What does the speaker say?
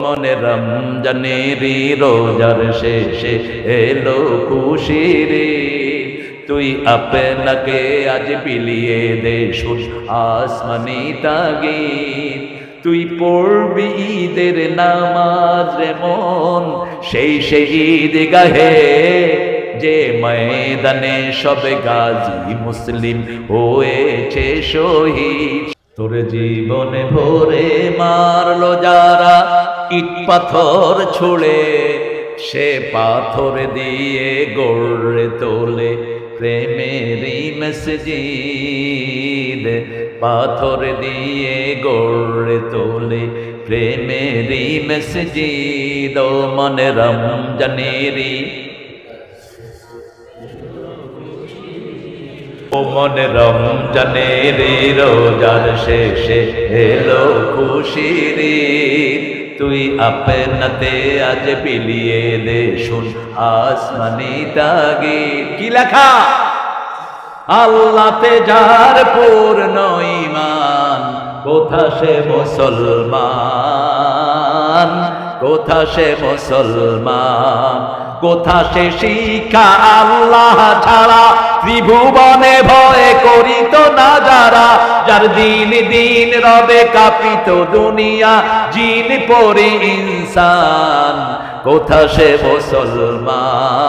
মনে রমজানেরি রোজার শেষে এলো খুশিরে তুই আপনাকে আজ বিলিয়ে দে শুন আসমানি তাগিদ। তুই পড়বি ঈদের নামাজ রে মন, সেই সেই ঈদ গাহে যে ময়দানে সব গাজী মুসলিম হয়েছে শহীদ। তোর জীবনে ভরে মারলো যারা ইট পাথর ছুড়ে, সে পাথর দিয়ে গড়ে তোলে প্রেমেরই মসজিদ পাথর দিয়ে গড়ে তোলে প্রেমেরই মসজিদ ও মনে রমজানেরই ও মনে রমজানের রোজার শেষে খুশির ঈদ। তুই আপনাতে আজ বিলিয়ে দে শুন, আসমানি তাগি কি লেখা? আল্লাহতে যার পূর্ণ ইমান কোথা সে মুসলমান? কোথা সে মুসলমান? কোথা সে শিখা আল্লাহ ছাড়া ত্রিভুবনে ভয় যারা দিন দিন রবে কাপিত দুনিয়া জিন পরে ইনসান কোথা সে মুসলমান?